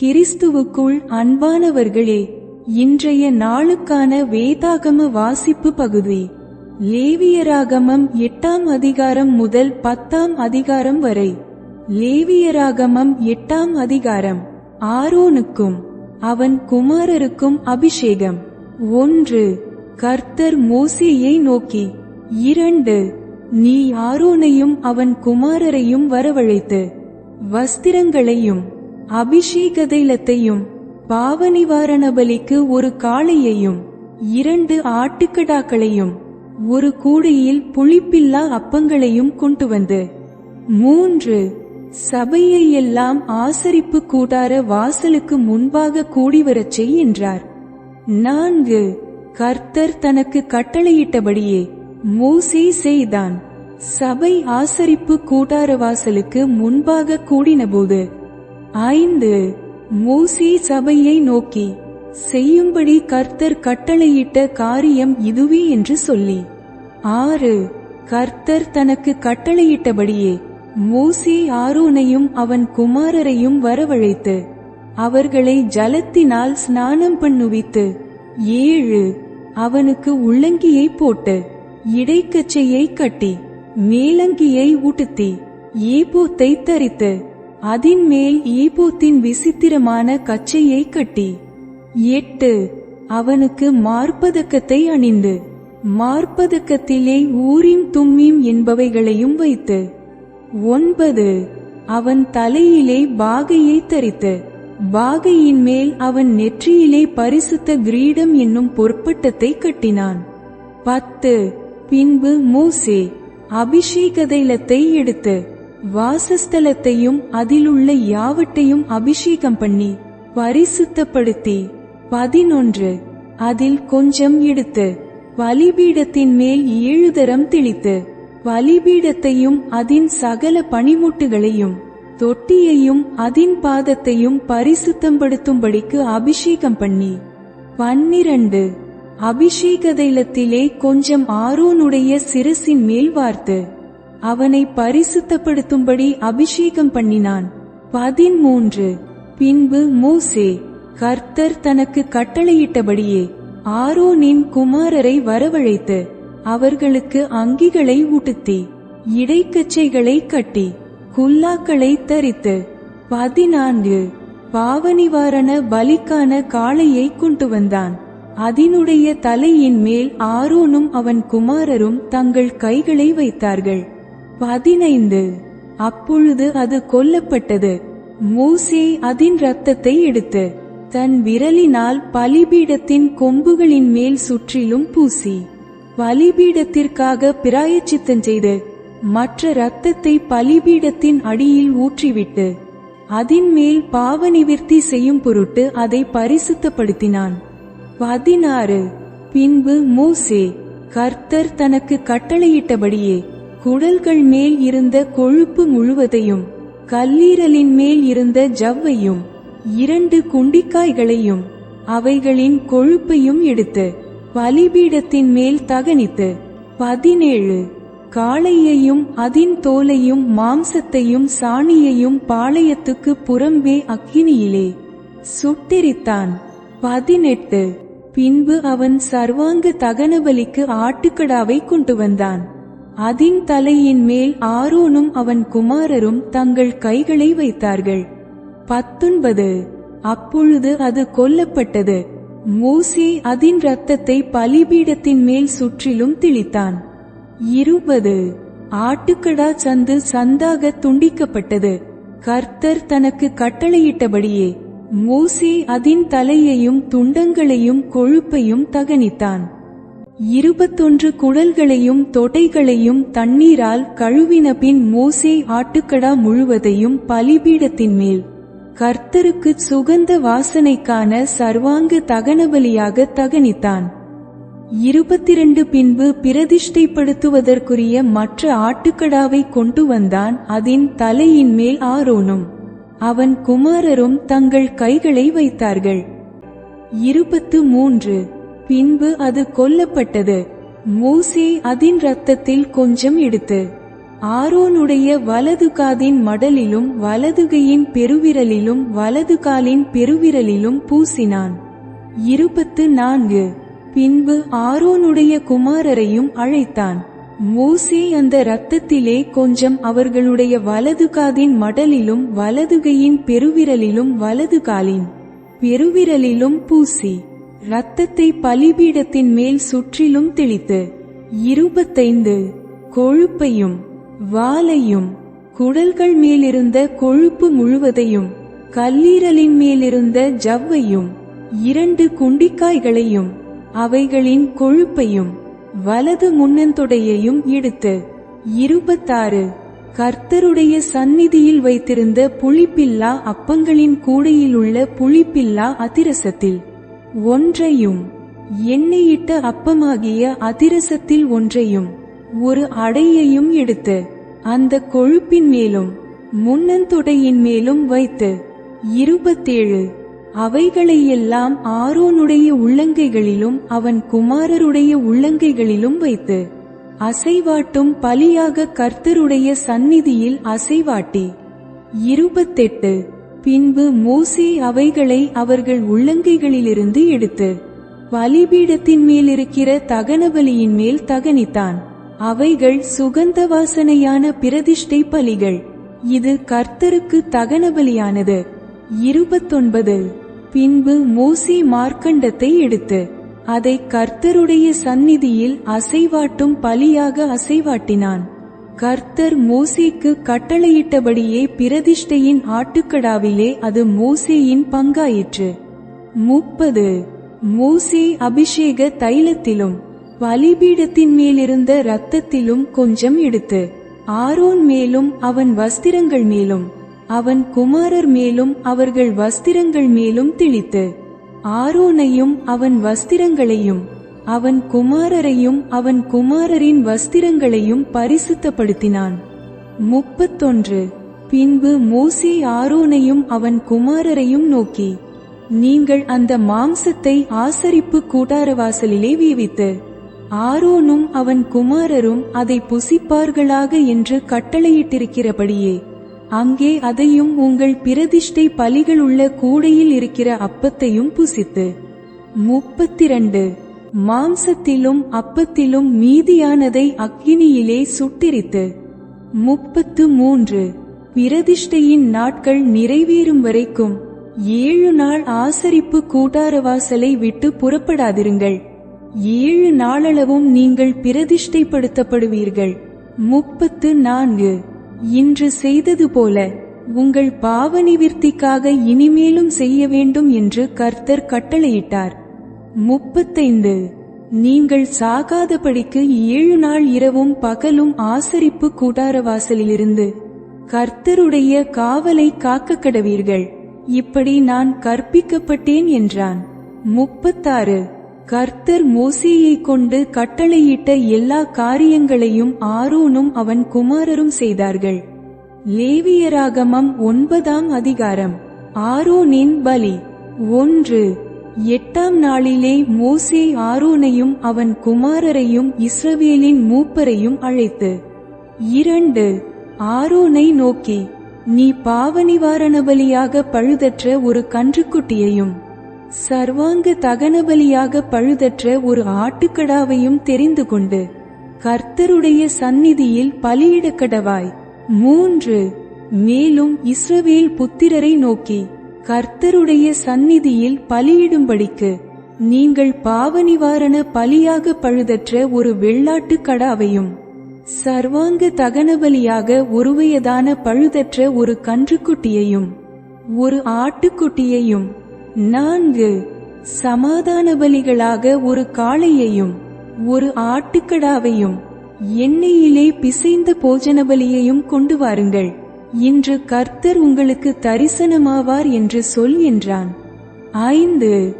கிறிஸ்துவுக்குள் அன்பானவர்களே இன்றைய நாளுக்கான வேதாகம வாசிப்பு பகுதி. லேவியராகமம் எட்டாம் அதிகாரம் முதல் பத்தாம் அதிகாரம் வரை. லேவியராகமம் எட்டாம் அதிகாரம். ஆரோனுக்கும் அவன் குமாரருக்கும் அபிஷேகம். ஒன்று கர்த்தர் மோசேயை நோக்கி இரண்டு நீ ஆரோனையும் அவன் குமாரரையும் வரவழைத்து வஸ்திரங்களையும் அபிஷேக தைலத்தையும் பாவ நிவாரண பலிக்கு ஒரு காளையையும் இரண்டு ஆட்டுக்கடாக்களையும் ஒரு கூடையில் புளிப்பில்லா அப்பங்களையும் கொண்டு வந்து மூன்று சபையை எல்லாம் ஆசரிப்பு கூடார வாசலுக்கு முன்பாக கூடிவரச் செய் என்றார். நான்கு கர்த்தர் தனக்கு கட்டளையிட்டபடியே மூசே செய்தான். சபை ஆசரிப்பு கூடார வாசலுக்கு முன்பாக கூடினபோது ஐந்து மூசி சபையை நோக்கி செய்யும்படி கர்த்தர் கட்டளையிட்ட காரியம் இதுவே என்று சொல்லி. ஆறு கர்த்தர் தனக்கு கட்டளையிட்டபடியே மூசி ஆரோனையும் அவன் குமாரரையும் வரவழைத்து அவர்களை ஜலத்தினால் ஸ்நானம் பண்ணுவித்து ஏழு அவனுக்கு உள்ளங்கியை போட்டு இடைக்கச்சையை கட்டி மேலங்கியை உடுத்தி ஏபோத்தை தரித்து அதின் மேல் ஈபோத்தின் விசித்திரமான கச்சையை கட்டி. எட்டு. அவனுக்கு மார்பதக்கத்தை அணிந்து. மார்பதக்கத்திலே ஊரின் தும்மீம் என்பவைகளையும் வைத்து. ஒன்பது. அவன் தலையிலே பாகையை தரித்து. பாகையின் மேல் அவன் நெற்றியிலே பரிசுத்த கிரீடம் என்னும் பொற்பட்டத்தை கட்டினான். பத்து. பின்பு மூசே அபிஷேக தைலத்தை எடுத்து வாசஸ்தலத்தையும் அதிலுள்ள யாவட்டையும் அபிஷேகம் பண்ணி பரிசுத்தப்படுத்தி. பதினொன்று. அதில் கொஞ்சம் எடுத்து வலிபீடத்தின் மேல் ஏழு தரம் தெளித்து வலிபீடத்தையும் அதின் சகல பனிமுட்டுகளையும் தொட்டியையும் அதின் பாதத்தையும் பரிசுத்தப்படுத்தும்படிக்கு அபிஷேகம் பண்ணி. பன்னிரண்டு. அபிஷேக தைலத்திலே கொஞ்சம் ஆரோனுடைய சிரசின் மேல் வார்த்து அவனை பரிசுத்தப்படுத்தும்படி அபிஷேகம் பண்ணினான். பதிமூன்று பின்பு மூசே கர்த்தர் தனக்கு கட்டளையிட்டபடியே ஆரோனின் குமாரரை வரவழைத்து அவர்களுக்கு அங்கிகளை உடுத்தி இடைக்கச்சைகளை கட்டி குல்லாக்களை தரித்து பதினான்கு. பாவநிவாரண பலிக்கான காளையை கொண்டு வந்தான். அதனுடைய தலையின் மேல் ஆரோனும் அவன் குமாரரும் தங்கள் கைகளை வைத்தார்கள். பதினைந்து. அப்பொழுது அது கொல்லப்பட்டது. மூசே அதன் இரத்தத்தை எடுத்து தன் விரலினால் பலிபீடத்தின் கொம்புகளின் மேல் சுற்றிலும் பூசி பலிபீடத்திற்காக பிராயச்சித்தம் செய்து மற்ற இரத்தத்தை பலிபீடத்தின் அடியில் ஊற்றிவிட்டு அதன் மேல் பாவ நிவிர்த்தி செய்யும் பொருட்டு அதை பரிசுத்தப்படுத்தினான். பதினாறு. பின்பு மூசே கர்த்தர் தனக்கு கட்டளையிட்டபடியே குடல்கள் மேல் இருந்த கொழுப்பு முழுவதையும் கல்லீரலின் மேல் இருந்த ஜவ்வையும் இரண்டு குண்டிக்காய்களையும் அவைகளின் கொழுப்பையும் எடுத்து பலிபீடத்தின் மேல் தகனித்து பதினேழு காளையையும் அதின் தோலையும் மாம்சத்தையும் சாணியையும் பாளையத்துக்கு புறம்பே அக்கினியிலே சுட்டெரித்தான். பதினெட்டு பின்பு அவன் சர்வாங்க தகனபலிக்கு ஆட்டுக்கடாவை கொண்டு வந்தான். அதின் தலையின் மேல் ஆரோனும் அவன் குமாரரும் தங்கள் கைகளை வைத்தார்கள். பத்தொன்பது. அப்பொழுது அது கொல்லப்பட்டது. மூசி அதின் இரத்தத்தை பலிபீடத்தின் மேல் சுற்றிலும் திளித்தான். இருபது. ஆட்டுக்கடா சந்து சந்தாக துண்டிக்கப்பட்டது. கர்த்தர் தனக்கு கட்டளையிட்டபடியே மூசி அதின் தலையையும் துண்டங்களையும் கொழுப்பையும் தகனித்தான். இருபத்தொன்று குடல்களையும் தொடைகளையும் தண்ணீரால் கழுவின பின் மோசே ஆட்டுக்கடா முழுவதையும் பலிபீடத்தின் மேல். கர்த்தருக்கு சுகந்த வாசனைக்கான சர்வாங்க தகனபலியாக தகனித்தான். இருபத்திரண்டு பின்பு பிரதிஷ்டைப்படுத்துவதற்குரிய மற்ற ஆட்டுக்கடாவை கொண்டு வந்தான் அதன் தலையின் மேல் ஆரோனும். அவன் குமாரரும் தங்கள் கைகளை வைத்தார்கள். இருபத்து மூன்று பின்பு அது கொல்லப்பட்டது. மூசே அதன் ரத்தத்தில் கொஞ்சம் எடுத்து ஆரோனுடைய வலது காதின் மடலிலும் வலதுகையின் பெருவிரலிலும் வலது காலின் பெருவிரலிலும் பூசினான். இருபத்து நான்கு. பின்பு ஆரோனுடைய குமாரரையும் அழைத்தான். மூசே அந்த இரத்தத்திலே கொஞ்சம் அவர்களுடைய வலது காதின் மடலிலும் வலதுகையின் பெருவிரலிலும் வலது காலின் பெருவிரலிலும் பூசி இரத்தத்தை பலிபீடத்தின் மேல் சுற்றிலும் தெளித்து இருபத்தைந்து கொழுப்பையும் வாலையும் குடல்கள் மேலிருந்த கொழுப்பு முழுவதையும் கல்லீரலின் மேலிருந்த ஜவ்வையும் இரண்டு குண்டிக்காய்களையும் அவைகளின் கொழுப்பையும் வலது முன்னந்தொடையையும் எடுத்து இருபத்தாறு கர்த்தருடைய சந்நிதியில் வைத்திருந்த புளிப்பில்லா அப்பங்களின் கூடையில் உள்ள புளிப்பில்லா அதிரசத்தில் ஒன்றையும் எண்ணெயிட்ட அப்பமாகிய அதிரசத்தில் ஒன்றையும் ஒரு அடையையும் எடுத்து அந்த கொழுப்பின் மேலும் முன்னந்தொடையின் மேலும் வைத்து இருபத்தேழு அவைகளையெல்லாம் ஆரோனுடைய உள்ளங்கைகளிலும் அவன் குமாரருடைய உள்ளங்கைகளிலும் வைத்து அசைவாட்டும் பலியாக கர்த்தருடைய சந்நிதியில் அசைவாட்டி இருபத்தெட்டு பின்பு மோசே அவைகளை அவர்கள் உள்ளங்கைகளிலிருந்து எடுத்து பலிபீடத்தின் மேல் இருக்கிற தகனபலியின் மேல் தகனித்தான். அவைகள் சுகந்த வாசனையான பிரதிஷ்டை பலிகள். இது கர்த்தருக்கு தகனபலியானது. இருபத்தொன்பது. பின்பு மோசி மார்க்கண்டத்தை எடுத்து அதை கர்த்தருடைய சந்நிதியில் அசைவாட்டும் பலியாக அசைவாட்டினான். கர்த்தர் மோசேக்கு கட்டளையிட்டபடியே பிரதிஷ்டையின் ஆட்டுக்கடாவிலே அது மோசேயின் பங்காயிற்று. முப்பது. மோசே அபிஷேக தைலத்திலும் பலிபீடத்தின் மேலிருந்த இரத்தத்திலும் கொஞ்சம் எடுத்து ஆரோன் மேலும் அவன் வஸ்திரங்கள் மேலும் அவன் குமாரர் மேலும் அவர்கள் வஸ்திரங்கள் மேலும் திளித்து ஆரோனையும் அவன் வஸ்திரங்களையும் அவன் குமாரரையும் அவன் குமாரரின் வஸ்திரங்களையும் பரிசுத்தப்படுத்தினான். முப்பத்தொன்று. பின்பு மோசே ஆரோனையும் அவன் குமாரரையும் நோக்கி நீங்கள் அந்த மாம்சத்தை ஆசரிப்பு கூடாரவாசலிலே வீவித்து ஆரோனும் அவன் குமாரரும் அதை புசிப்பார்களாக என்று கட்டளையிட்டிருக்கிறபடியே அங்கே அதையும் உங்கள் பிரதிஷ்டை பலிகள் உள்ள கூடையில் இருக்கிற அப்பத்தையும் புசித்து. முப்பத்திரண்டு. மாம்சத்திலும் அப்பத்திலும் மீதியானதை அக்கினியிலே சுட்டிரித்து. முப்பத்து மூன்று. பிரதிஷ்டையின் நாட்கள் நிறைவேறும் வரைக்கும் ஏழு நாள் ஆசரிப்பு கூட்டாரவாசலை விட்டு புறப்படாதிருங்கள். ஏழு நாளளவும் நீங்கள் பிரதிஷ்டைப்படுத்தப்படுவீர்கள். முப்பத்து நான்கு. இன்று செய்தது போல உங்கள் பாவ நிவிற்த்திக்காக இனிமேலும் செய்ய வேண்டும் என்று கர்த்தர் கட்டளையிட்டார். முப்பத்தைந்து. நீங்கள் சாகாதபடிக்கு ஏழு நாள் இரவும் பகலும் ஆசரிப்பு கூடாரவாசலிலிருந்து கர்த்தருடைய காவலை காக்க கடவீர்கள் இப்படி நான் கற்பிக்கப்பட்டேன் என்றான். முப்பத்தாறு. கர்த்தர் மோசேயை கொண்டு கட்டளையிட்ட எல்லா காரியங்களையும் ஆரோனும் அவன் குமாரரும் செய்தார்கள். லேவியராகமம் ஒன்பதாம் அதிகாரம். ஆரோனின் பலி. ஒன்று. எட்டாம் நாளிலே மோசே ஆரோனையும் அவன் குமாரரையும் இஸ்ரவேலின் மூப்பரையும் அழைத்து இரண்டு ஆரோனை நோக்கி நீ பாவநிவாரண பலியாக பழுதற்ற ஒரு கன்றுக்குட்டியையும் சர்வாங்க தகனபலியாக பழுதற்ற ஒரு ஆட்டுக்கடாவையும் தெரிந்து கொண்டு கர்த்தருடைய சந்நிதியில் பலியிடக்கடவாய். மூன்று மேலும் இஸ்ரவேல் புத்திரரை நோக்கி கர்த்தருடைய சந்நிதியில் பலியிடும்படிக்கு நீங்கள் பாவநிவாரண பலியாக பழுதற்ற ஒரு வெள்ளாட்டு கடாவையும் சர்வாங்க தகனபலியாக ஒருவையதான பழுதற்ற ஒரு கன்றுக்குட்டியையும் ஒரு ஆட்டுக்குட்டியையும் நான்கு சமாதான பலிகளாக ஒரு காளையையும் ஒரு ஆட்டுக்கடாவையும் எண்ணெயிலே பிசைந்த போஜன பலியையும் கொண்டு வாருங்கள். இன்று கர்த்தர் உங்களுக்கு தரிசனமாவார் என்று சொல் என்றான். ஐந்து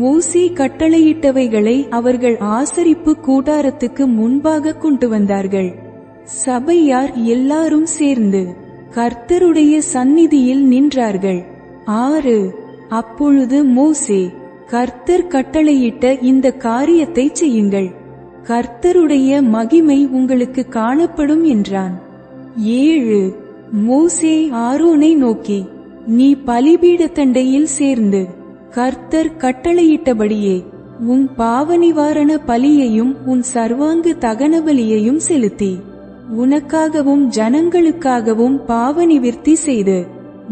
மூசி கட்டளையிட்டவைகளை அவர்கள் ஆசரிப்பு கூடாரத்துக்கு முன்பாக கொண்டு வந்தார்கள். சபையார் எல்லாரும் சேர்ந்து கர்த்தருடைய சந்நிதியில் நின்றார்கள். ஆறு அப்பொழுது மோசே கர்த்தர் கட்டளையிட்ட இந்த காரியத்தை செய்யுங்கள். கர்த்தருடைய மகிமை உங்களுக்கு காணப்படும் என்றான். ஏழு மோசே ஆரோனை நோக்கி நீ பலிபீடத்தண்டையில் சேர்ந்து கர்த்தர் கட்டளையிட்டபடியே உன் பாவநிவாரண பலியையும் உன் சர்வாங்க தகன பலியையும் செலுத்தி உனக்காகவும் ஜனங்களுக்காகவும் பாவநிவிர்த்தி செய்து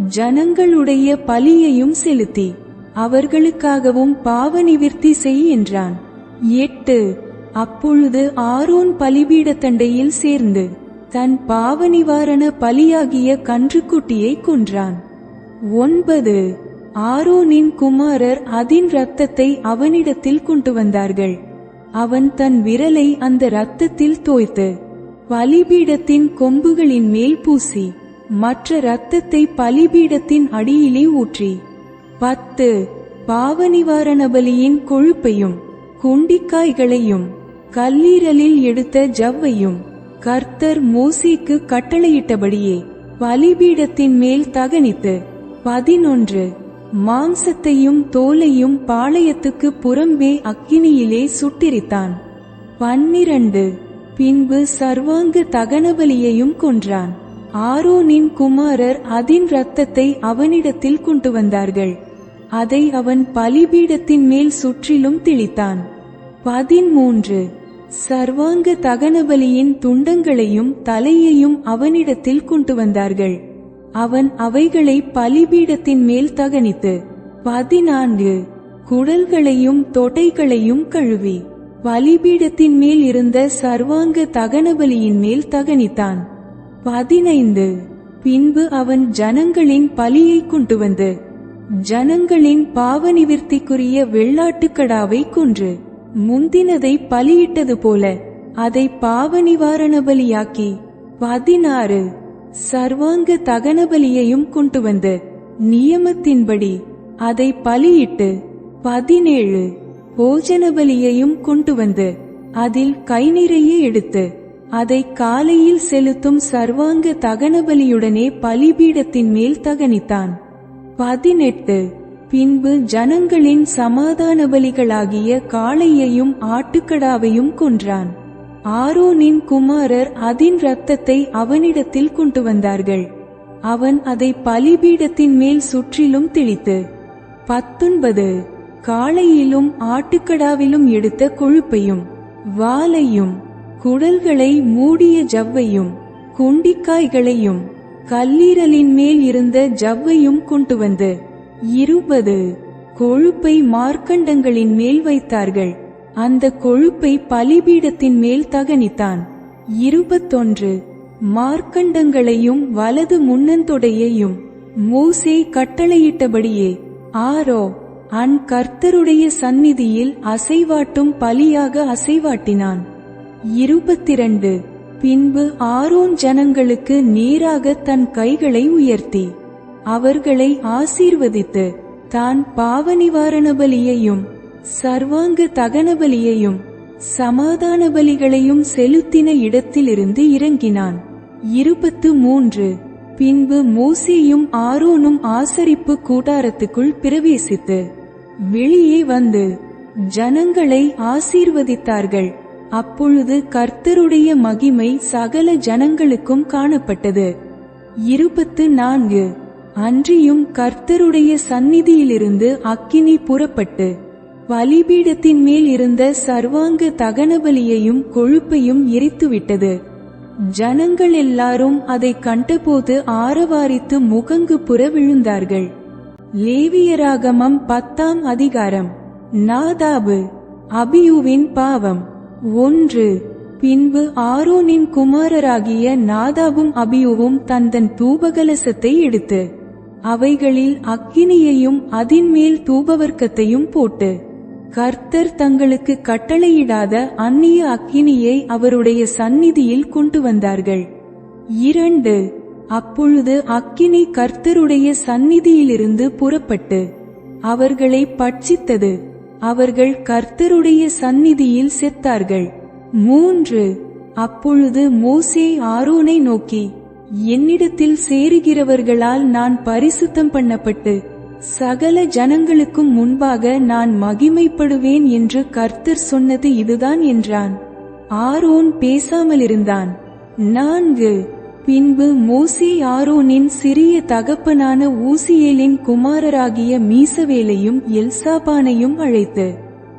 ஜனங்களுடைய பலியையும் செலுத்தி அவர்களுக்காகவும் பாவநிவிர்த்தி செய் என்றான். எட்டு. அப்பொழுது ஆரோன் பலிபீடத்தண்டையில் சேர்ந்து தன் பாவநிவாரண பலியாகிய கன்றுக்குட்டியை கொன்றான். ஒன்பது. ஆரோனின் குமாரர் அதின் இரத்தத்தை அவனிடத்தில் கொண்டு வந்தார்கள். அவன் தன் விரலை அந்த இரத்தத்தில் தோய்த்து பலிபீடத்தின் கொம்புகளின் மேல் பூசி மற்ற இரத்தத்தை பலிபீடத்தின் அடியிலே ஊற்றி பத்து. பாவநிவாரண பலியின் கொழுப்பையும் குண்டிக்காய்களையும் கல்லீரலில் எடுத்த ஜவ்வையும் கர்த்தர் மோசிக்கு கட்டளையிட்டபடியே பலிபீடத்தின் மேல் தகனித்து பதினொன்று மாம்சத்தையும் தோலையும் பாளையத்துக்கு புறம்பே அக்கினியிலே சுட்டிரித்தான். பன்னிரண்டு பின்பு சர்வாங்க தகனபலியையும் கொன்றான். ஆரோனின் குமாரர் அதின் இரத்தத்தை அவனிடத்தில் கொண்டு வந்தார்கள் அதை அவன் பலிபீடத்தின் மேல் சுற்றிலும் தெளித்தான். பதிமூன்று சர்வாங்க தகனபலியின் துண்டங்களையும் தலையையும் அவனிடத்தில் கொண்டு வந்தார்கள். அவன் அவைகளை பலிபீடத்தின் மேல் தகனித்து பதினான்கு குடல்களையும் தொடைகளையும் கழுவி பலிபீடத்தின் மேல் இருந்த சர்வாங்க தகனபலியின் மேல் தகனித்தான். பதினைந்து பின்பு அவன் ஜனங்களின் பலியை கொண்டு வந்து ஜனங்களின் பாவநிவிர்த்திக்குரிய வெள்ளாட்டுக்கடாவை கொன்று முந்தினதை பலியிட்டது போல அதை பாவநிவாரண பலியாக்கி பதினாறு சர்வாங்க தகனபலியையும் கொண்டு வந்து நியமத்தின்படி அதை பலியிட்டு பதினேழு போஜன பலியையும் கொண்டு வந்து அதில் கை நிறைய எடுத்து அதை காலையில் செலுத்தும் சர்வாங்க தகனபலியுடனே பலிபீடத்தின் மேல் தகனித்தான். பதினெட்டு பின்பு ஜனங்களின் சமாதான பலிகளாகிய காளையையும் ஆட்டுக்கடாவையும் கொன்றான். ஆரோனின் குமாரர் அதின் இரத்தத்தை அவனிடத்தில் கொண்டு வந்தார்கள். அவன் அதை பலிபீடத்தின் மேல் சுற்றிலும் தெளித்து பத்தொன்பது காளையிலும் ஆட்டுக்கடாவிலும் எடுத்த கொழுப்பையும் வாலையும் குடல்களை மூடிய ஜவ்வையும் குண்டிக்காய்களையும் கல்லீரலின் மேல் இருந்த ஜவ்வையும் கொண்டு வந்து இருபது. கொழுப்பை மார்க்கண்டங்களின் மேல் வைத்தார்கள். அந்த கொழுப்பை பலிபீடத்தின் மேல் தகனித்தான். இருபத்தொன்று. மார்க்கண்டங்களையும் வலது முன்னந்தொடையையும் மூசே கட்டளையிட்டபடியே ஆரோ அன் கர்த்தருடைய சந்நிதியில் அசைவாட்டும் பலியாக அசைவாட்டினான். இருபத்திரண்டு. பின்பு ஆரோன் ஜனங்களுக்கு நேராக தன் கைகளை உயர்த்தி. அவர்களை ஆசீர்வதித்து தான் பாவநிவாரண பலியையும் சர்வாங்க தகன பலியையும் சமாதான பலிகளையும் செலுத்தின இடத்திலிருந்து இறங்கினான். இருபத்து மூன்று பின்பு மோசேயும் ஆரோனும் ஆசரிப்பு கூடாரத்துக்குள் பிரவேசித்து வெளியே வந்து ஜனங்களை ஆசீர்வதித்தார்கள். அப்பொழுது கர்த்தருடைய மகிமை சகல ஜனங்களுக்கும் காணப்பட்டது. இருபத்து நான்கு அன்றியும் கர்த்தருடைய சந்நிதியிலிருந்து அக்கினி புறப்பட்டு பலிபீடத்தின் மேல் இருந்த சர்வாங்க தகனபலியையும் கொழுப்பையும் எரித்துவிட்டது. ஜனங்கள் எல்லாரும் அதை கண்டபோது ஆரவாரித்து முகங்கு புற விழுந்தார்கள். லேவியராகமம் பத்தாம் அதிகாரம். நாதாபு அபியுவின் பாவம். ஒன்று பின்பு ஆரோனின் குமாரராகிய நாதாபும் அபியுவும் தந்தன் தூபகலசத்தை எடுத்து அவைகளில் அக்கினியையும் அதின்மேல் தூபவர்க்கத்தையும் போட்டு கர்த்தர் தங்களுக்கு கட்டளையிடாத அந்நிய அக்கினியை அவருடைய சந்நிதியில் கொண்டு வந்தார்கள். இரண்டு அப்பொழுது அக்கினி கர்த்தருடைய சந்நிதியிலிருந்து புறப்பட்டு அவர்களை பட்சித்தது அவர்கள் கர்த்தருடைய சந்நிதியில் செத்தார்கள். மூன்று அப்பொழுது மோசே ஆரோனை நோக்கி என்னிடத்தில் சேருகிறவர்களால் நான் பரிசுத்தம் பண்ணப்பட்டு சகல ஜனங்களுக்கும் முன்பாக நான் மகிமைப்படுவேன் என்று கர்த்தர் சொன்னது இதுதான் என்றான். ஆரோன் பேசாமலிருந்தான். நான்கு. பின்பு மோசே ஆரோனின் சிறிய தகப்பனான ஊசியேலின் குமாரராகிய மீசவேலையும் எல்சாபானையும் அழைத்து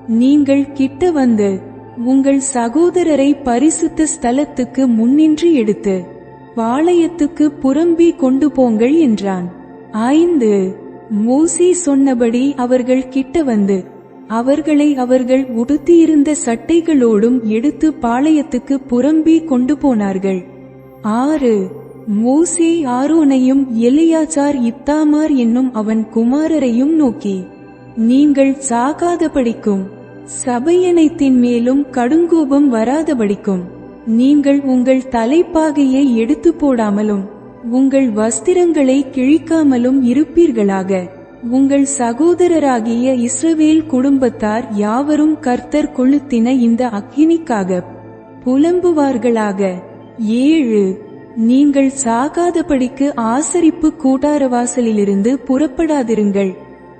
நீங்கள் கிட்ட வந்து உங்கள் சகோதரரை பரிசுத்த ஸ்தலத்துக்கு முன்னின்று எடுத்து பாளையத்துக்கு புறம்பி கொண்டு போங்கள் என்றான். ஐந்து. மூசி சொன்னபடி அவர்கள் கிட்ட வந்து அவர்களை அவர்கள் உடுத்தியிருந்த சட்டைகளோடும் எடுத்து பாளையத்துக்கு புறம்பி கொண்டு போனார்கள். ஆறு. மூசி ஆரோனையும் எலியாச்சார் இத்தாமார் என்னும் அவன் குமாரரையும் நோக்கி நீங்கள் சாகாதபடிக்கும் சபையனைத்தின் மேலும் கடுங்கோபம் வராதபடிக்கும். நீங்கள் உங்கள் தலைப்பாகையை எடுத்து போடாமலும் உங்கள் வஸ்திரங்களை கிழிக்காமலும் இருப்பீர்களாக. உங்கள் சகோதரராகிய இஸ்ரவேல் குடும்பத்தார் யாவரும் கர்த்தர் கொளுத்தின இந்த அக்கினிக்காக புலம்புவார்களாக. ஏழு நீங்கள் சாகாதபடிக்கு ஆசரிப்பு கூட்டாரவாசலிலிருந்து புறப்படாதிருங்கள்.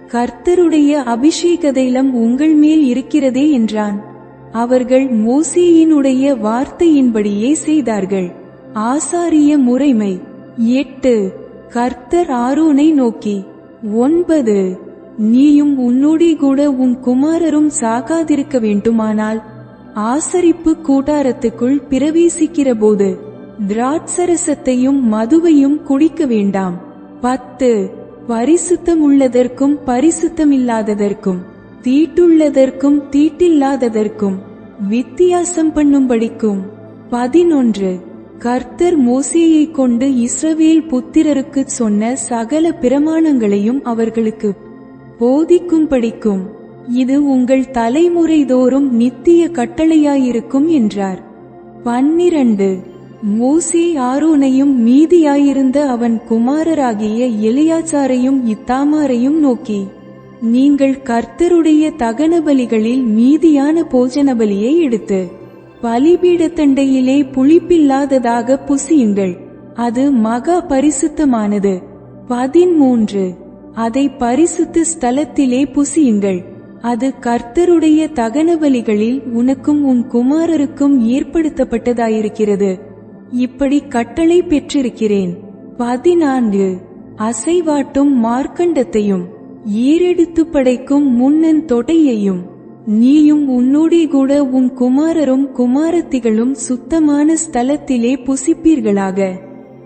கர்த்தருடைய அபிஷேக தைலம் உங்கள் மேல் இருக்கிறதே என்றான். அவர்கள் மோசேயினுடைய வார்த்தையின்படியே செய்தார்கள். ஆசாரிய முறைமை. எட்டு. கர்த்தர் ஆரோனை நோக்கி ஒன்பது. நீயும் உன்னோடி கூட உன் குமாரரும் சாகாதிருக்க வேண்டுமானால் ஆசரிப்பு கூட்டாரத்துக்குள் பிரவேசிக்கிற போது திராட்சரசத்தையும் மதுவையும் குடிக்க வேண்டாம். பத்து. பரிசுத்தமுள்ளதற்கும் பரிசுத்தமில்லாததற்கும். தீட்டுள்ளதற்கும் தீட்டில்லாததற்கும் வித்தியாசம் பண்ணும்படிக்கும். பதினொன்று. கர்த்தர் மோசேயை கொண்டு இஸ்ரவேல் புத்திரருக்கு சொன்ன சகல பிரமாணங்களையும் அவர்களுக்கு போதிக்கும்படிக்கும். இது உங்கள் தலைமுறைதோறும் நித்திய கட்டளையாயிருக்கும் என்றார். பன்னிரண்டு. மோசே ஆரோனையும் மீதியாயிருந்த அவன் குமாரராகிய எலியாச்சாரையும் இத்தாமாரையும் நோக்கி நீங்கள் கர்த்தருடைய தகன பலிகளில் மீதியான போஜன பலியை எடுத்து பலிபீடத்தண்டையிலே புளிப்பில்லாததாக புசியுங்கள். அது மகா பரிசுத்தமானது. பதிமூன்று அதை பரிசுத்த ஸ்தலத்திலே புசியுங்கள். அது கர்த்தருடைய தகன பலிகளில் உனக்கும் உன் குமாரருக்கும் ஏற்படுத்தப்பட்டதாயிருக்கிறது. இப்படி கட்டளை பெற்றிருக்கிறேன். பதினான்கு. அசைவாட்டும் மார்க்கண்டத்தையும். ஏறெடுத்து படைக்கும் முன்னன் தொடையையும் நீயும் உன்னோடே கூட உன் குமாரரும் குமாரத்திகளும் சுத்தமான ஸ்தலத்திலே புசிப்பீர்களாக.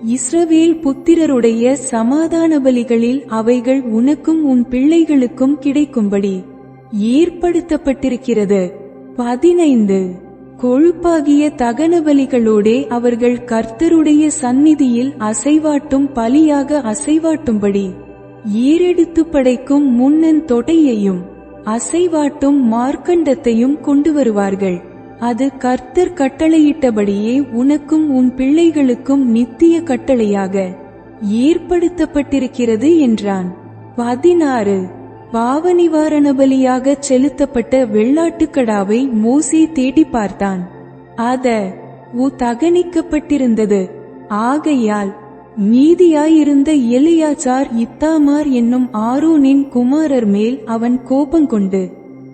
இஸ்ரவேல் புத்திரருடைய சமாதான பலிகளில் அவைகள் உனக்கும் உன் பிள்ளைகளுக்கும் கிடைக்கும்படி ஏற்படுத்தப்பட்டிருக்கிறது. பதினைந்து. கொழுப்பாகிய தகன பலிகளோடே அவர்கள் கர்த்தருடைய சந்நிதியில் அசைவாட்டும் பலியாக அசைவாட்டும்படி. ஈரெடுத்து படைக்கும் முன்னன் தொடையையும் அசைவாட்டும் மார்க்கண்டத்தையும் கொண்டு வருவார்கள். அது கர்த்தர் கட்டளையிட்டபடியே உனக்கும் உன் பிள்ளைகளுக்கும் நித்திய கட்டளையாக ஏற்படுத்தப்பட்டிருக்கிறது என்றான். பதினாறு. பாவ நிவாரண பலியாக செலுத்தப்பட்ட வெள்ளாட்டுக்கடாவை மோசே தேடி பார்த்தான். அத உ தகனிக்கப்பட்டிருந்தது. ஆகையால் மீதியாயிருந்த எலியாச்சார் இத்தாமார் என்னும் ஆரோனின் குமாரர் மேல் அவன் கோபங்கொண்டு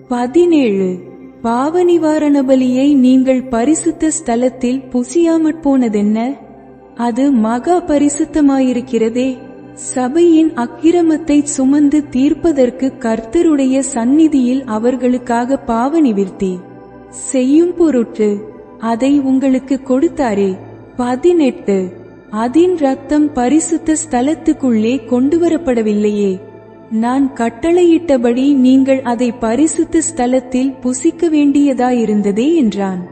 பதினேழு பாவ நிவாரண பலியை நீங்கள் பரிசுத்த ஸ்தலத்தில் புசியாமற் போனதென்ன? அது மகா பரிசுத்தமாயிருக்கிறதே. சபையின் அக்கிரமத்தை சுமந்து தீர்ப்பதற்கு கர்த்தருடைய சந்நிதியில் அவர்களுக்காக பாவ நிவிர்த்தி செய்யும் பொருட்டு அதை உங்களுக்கு கொடுத்தாரே. பதினெட்டு அதின் ரத்தம் பரிசுத்த ஸ்தலத்துக்குள்ளே கொண்டுவரப்படவில்லையே. நான் கட்டளையிட்டபடி நீங்கள் அதை பரிசுத்த ஸ்தலத்தில் புசிக்க வேண்டியதாயிருந்ததே என்றான்.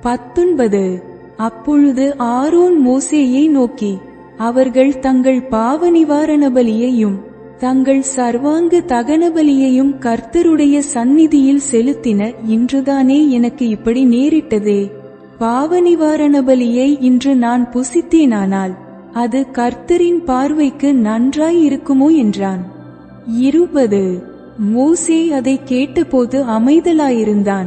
பத்தொன்பது. அப்பொழுது ஆரோன் மோசேயை நோக்கி அவர்கள் தங்கள் பாவ நிவாரண பலியையும் தங்கள் சர்வாங்க தகன பலியையும் கர்த்தருடைய சந்நிதியில் செலுத்தின இன்றுதானே எனக்கு இப்படி நேரிட்டதே. பாவ நிவாரண பலியை இன்று நான் புசித்தேனானால் அது கர்த்தரின் பார்வைக்கு நன்றாய் இருக்குமோ என்றான். இருபது. மூசே அதை கேட்டபோது அமைதலாயிருந்தான்.